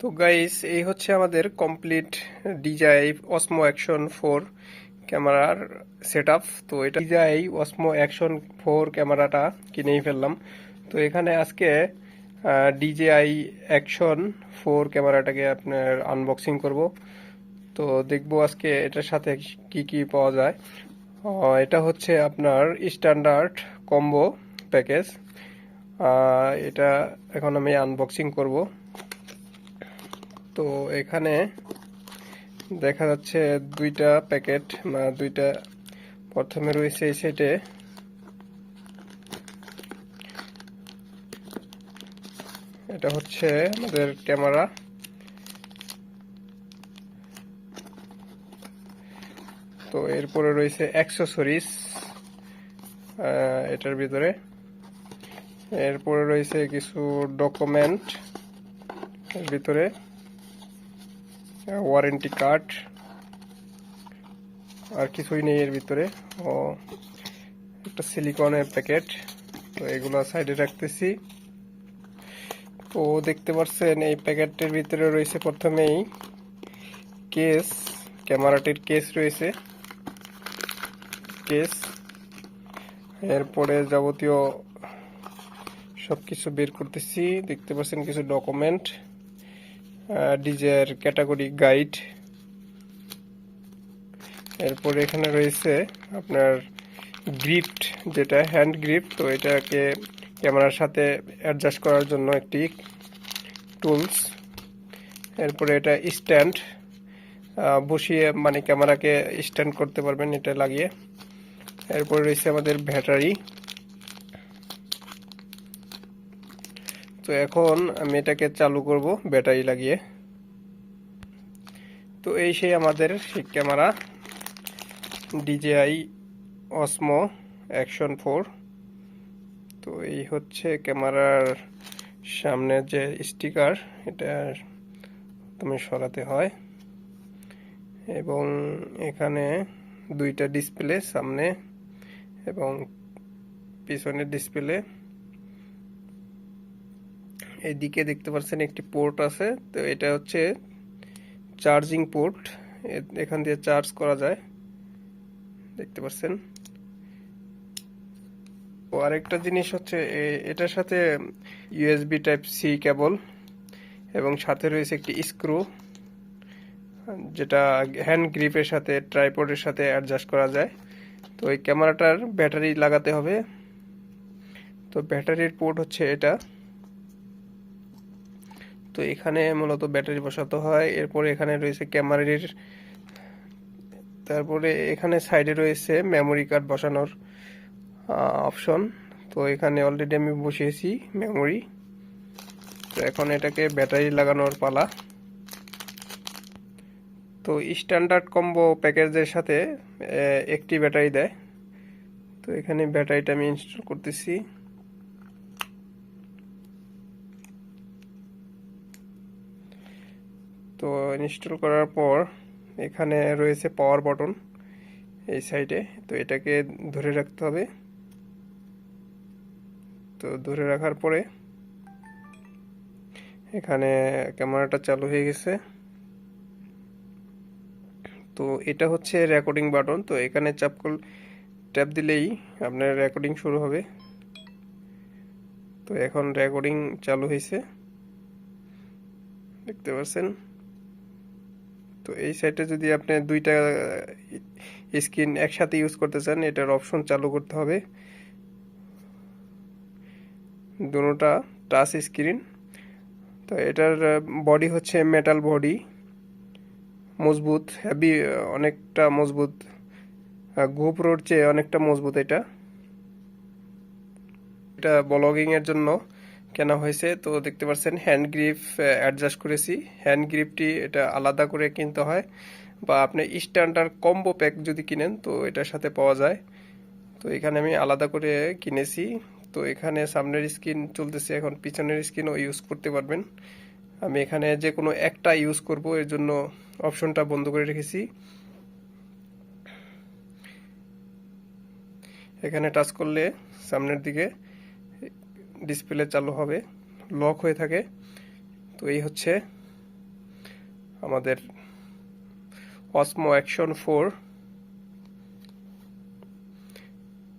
তো গাইস এই হচ্ছে আমাদের complete DJI Osmo action four ক্যামেরার সেট তো এটা ডিজাই অসমো অ্যাকশন ফোর ক্যামেরাটা কিনেই ফেললাম। তো এখানে আজকে ডিজেআই অ্যাকশন ফোর ক্যামেরাটাকে আপনার আনবক্সিং করব। তো দেখব আজকে এটার সাথে কি কি পাওয়া যায়। এটা হচ্ছে আপনার স্ট্যান্ডার্ড কম্বো প্যাকেজ এটা এখন আমি আনবক্সিং করব। তো এখানে দেখা যাচ্ছে দুইটা প্যাকেট দুইটা প্রথমে রয়েছে এই সেটে এটা হচ্ছে আমাদের ক্যামেরা। তো এরপরে রয়েছে অ্যাক্সেসরিজ এটার ভিতরে। এরপরে রয়েছে কিছু ডকুমেন্ট ভিতরে। ওয়ারেন্টি কার্ড আর কিছুই নেই এর ভিতরে। ও, একটা সিলিকনের প্যাকেট তো এগুলো সাইডে রাখতেছি। তো দেখতে পাচ্ছেন এই প্যাকেটের ভিতরে রয়েছে প্রথমেই কেস ক্যামেরাটির কেস রয়েছে। কেস এরপরে যাবতীয় সব কিছু বের করতেছি। দেখতে পাচ্ছেন কিছু ডকুমেন্ট ডিজের ক্যাটাগরি গাইড। এরপরে এখানে রয়েছে আপনার গ্রিপ্ট যেটা হ্যান্ড গ্রিপ্ট তো এটাকে ক্যামেরার সাথে অ্যাডজাস্ট করার জন্য একটি টুলস এরপরে এটা স্ট্যান্ড বসিয়ে মানে ক্যামেরাকে স্ট্যান্ড করতে পারবেন এটা লাগিয়ে। এরপরে রয়েছে আমাদের ব্যাটারি। তো এখন আমি এটাকে চালু করব ব্যাটারি লাগিয়ে। তো এই সেই আমাদের সেই camera. DJI Osmo action four. তো এই হচ্ছে ক্যামেরার সামনের যে স্টিকার, এটা তুমি সরাতে হয়। এবং এখানে দুইটা ডিসপ্লে সামনে এবং পিছনের ডিসপ্লে। এইদিকে দেখতে পাচ্ছেন একটি পোর্ট আছে। তো এটা হচ্ছে চার্জিং পোর্ট এখান দিয়ে চার্জ করা যায়। দেখতে পাচ্ছেন। ও আরেকটা জিনিস হচ্ছে এটার সাথে ইউএসবি টাইপ সি কেবল এবং সাথে রয়েছে একটি স্ক্রু যেটা হ্যান্ড গ্রিপের সাথে ট্রাইপডের সাথে অ্যাডজাস্ট করা যায়। তো এই ক্যামেরাটার ব্যাটারি লাগাতে হবে। তো ব্যাটারির পোর্ট হচ্ছে এটা। তো এখানে মূলত ব্যাটারি বসাতে হয়। এরপরে এখানে রয়েছে ক্যামেরার। তারপরে এখানে সাইডে রয়েছে মেমোরি কার্ড বসানোর অপশন তো এখানে অলরেডি আমি বসিয়েছি মেমোরি তো এখন এটাকে ব্যাটারি লাগানোর পালা। তো স্ট্যান্ডার্ড কম্বো প্যাকেজের সাথে একটি ব্যাটারি দেয়। তো এখানে ব্যাটারিটা আমি ইনস্টল করতেছি। তো ইনস্টল করার পর এখানে রয়েছে পাওয়ার বাটন এই সাইডে তো এটাকে ধরে রাখতে হবে। তো ধরে রাখার পরে এখানে ক্যামেরাটা চালু হয়ে গেছে। তো এটা হচ্ছে রেকর্ডিং বাটন তো এখানে চাপ কল ট্যাপ দিলেই আপনার রেকর্ডিং শুরু হবে। তো এখন রেকর্ডিং চালু হয়েছে। দেখতে পাচ্ছেন তো এই সাইটে যদি আপনি দুইটা স্ক্রিন একসাথে ইউজ করতে চান, এটার অপশন চালু করতে হবে। দুটোটা টাচ স্ক্রিন তো এটার বডি হচ্ছে মেটাল বডি মজবুত হেভি অনেকটা মজবুত। গোপ্রোর চেয়ে অনেকটা মজবুত এটা। এটা ব্লগিংয়ের জন্য। কেনা হয়েছে, তো দেখতে পাচ্ছেন হ্যান্ড গ্রিপ অ্যাডজাস্ট করেছি। হ্যান্ড গ্রিপটি এটা আলাদা করে কিনতে হয়, বা আপনি স্ট্যান্ডার্ড কম্বো প্যাক যদি কিনেন, তো এটার সাথে পাওয়া যায়। তো এখানে আমি আলাদা করে কিনেছি। তো এখানে সামনের স্ক্রিন চলতেছে, এখন পিছনের স্ক্রিনও ইউজ করতে পারবেন। আমি এখানে যে কোনো একটা ইউজ করব, এর জন্য অপশনটা বন্ধ করে রেখেছি। এখানে টাচ করলে সামনের দিকে ডিসপ্লে চালু হবে লক হয়ে থাকে। তো এই হচ্ছে আমাদের অসমো অ্যাকশন ফোর